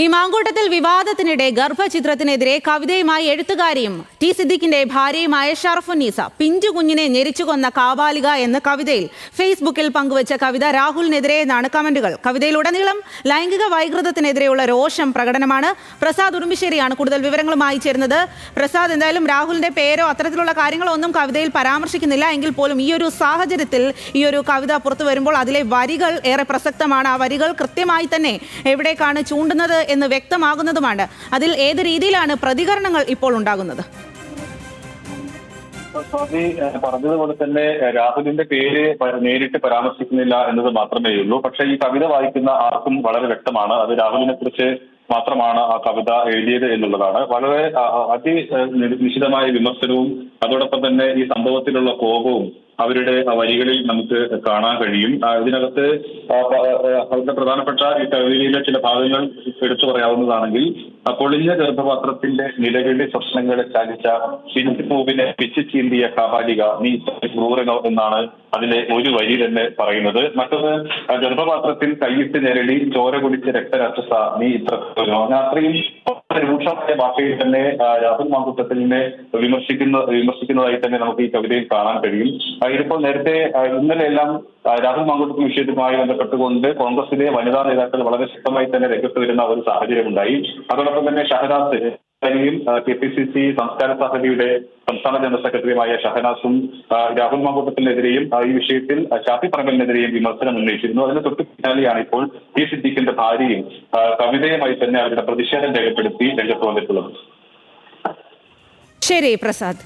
ഈ മാങ്കൂട്ടത്തിൽ വിവാദത്തിനിടെ ഗർഭചിത്രത്തിനെതിരെ കവിതയുമായി എഴുത്തുകാരിയും ടി സിദ്ദിഖിന്റെ ഭാര്യയുമായ ഷറഫുന്നീസ പിഞ്ചു കുഞ്ഞിനെ ഞെരിച്ചു കൊന്ന കാബാലിക എന്ന കവിതയിൽ ഫേസ്ബുക്കിൽ പങ്കുവച്ച കവിത രാഹുലിനെതിരെ എന്നാണ് കമന്റുകൾ. കവിതയിലുടനീളം ലൈംഗിക വൈകൃതത്തിനെതിരെയുള്ള രോഷം പ്രകടനമാണ്. പ്രസാദ് ഉറുമ്പിശ്ശേരിയാണ് കൂടുതൽ വിവരങ്ങളുമായി ചേരുന്നത്. പ്രസാദ് എന്തായാലും രാഹുലിന്റെ പേരോ അത്തരത്തിലുള്ള കാര്യങ്ങളോ ഒന്നും കവിതയിൽ പരാമർശിക്കുന്നില്ല. എങ്കിൽ പോലും ഈ ഒരു സാഹചര്യത്തിൽ ഈ ഒരു കവിത പുറത്തു വരുമ്പോൾ അതിലെ വരികൾ ഏറെ പ്രസക്തമാണ്. ആ വരികൾ കൃത്യമായി തന്നെ എവിടേക്കാണ് ചൂണ്ടുന്നത് എന്ന് വ്യക്തമാകുന്നതുമാണ്. അതിൽ ഏത് രീതിയിലാണ് പ്രതികരണങ്ങൾ ഇപ്പോൾ ഉണ്ടാകുന്നത്? സ്വാതി പറഞ്ഞതുപോലെ തന്നെ രാഹുലിന്റെ പേര് നേരിട്ട് പരാമർശിക്കുന്നില്ല എന്നത് മാത്രമേ ഉള്ളൂ. പക്ഷെ ഈ കവിത വായിക്കുന്ന ആർക്കും വളരെ വ്യക്തമാണ്. അത് രാഹുലിനെ കുറിച്ച് മാത്രമാണ് ആ കവിത എഴുതിയത് എന്നുള്ളതാണ്. വളരെ അതി നിശിതമായ വിമർശനവും അതോടൊപ്പം തന്നെ ഈ സംഭവത്തിലുള്ള കോപവും അവരുടെ വരികളിൽ നമുക്ക് കാണാൻ കഴിയും. ഇതിനകത്ത് അവരുടെ പ്രധാനപ്പെട്ട ഈ കവിതയിലെ ചില ഭാഗങ്ങൾ എടുത്തു പറയാവുന്നതാണെങ്കിൽ പൊളിഞ്ഞ ഗർഭപാത്രത്തിന്റെ നിലവിലെ സ്വപ്നങ്ങളെ ചാലിച്ച പിഞ്ചുപൂവിനെ പിച്ചു ചീന്തിയ കാപാലിക നീ ക്രൂരനോ എന്നാണ് അതിലെ ഒരു വരി തന്നെ പറയുന്നത്. മറ്റൊന്ന് ഗർഭപാത്രത്തിൽ കയ്യിട്ട് ഞെരടി ചോര കുടിച്ച രക്തരാക്ഷസ നീ ഇത്ര ഞാൻ അത്രയും വളരെ രൂക്ഷമായ ഭാഷയിൽ തന്നെ രാഹുൽ മാങ്കുട്ടത്തിലിനെ വിമർശിക്കുന്ന വിമർശിക്കുന്നതായി തന്നെ നമുക്ക് ഈ കവിതയിൽ കാണാൻ കഴിയും. ഇതിപ്പോൾ നേരത്തെ ഇന്നലെ എല്ലാം രാഹുൽ മാങ്കുട്ടത്തിൽ വിഷയവുമായി ബന്ധപ്പെട്ടുകൊണ്ട് കോൺഗ്രസിലെ വനിതാ നേതാക്കൾ വളരെ ശക്തമായി തന്നെ രംഗത്ത് വരുന്ന ഒരു സാഹചര്യം ഉണ്ടായി അതോടൊപ്പം തന്നെ ഷഹനാസ് യും കെ പി സി സി സംസ്ഥാന സമിതിയുടെ സംസ്ഥാന ജനറൽ സെക്രട്ടറിയുമായ ഷഹനാസും രാഹുൽ മാങ്കൂട്ടത്തിനെതിരെയും ഈ വിഷയത്തിൽ ഷാഫി പറമ്പലിനെതിരെയും വിമർശനം ഉന്നയിച്ചിരുന്നു. അതിന് തൊട്ട് പിന്നാലെയാണ് ഇപ്പോൾ പി സിദ്ദീഖിന്റെ ഭാര്യയും കവിതയുമായി തന്നെ അവരുടെ പ്രതിഷേധം രേഖപ്പെടുത്തി രംഗത്ത് വന്നിട്ടുള്ളത്. ശരി പ്രസാദ്.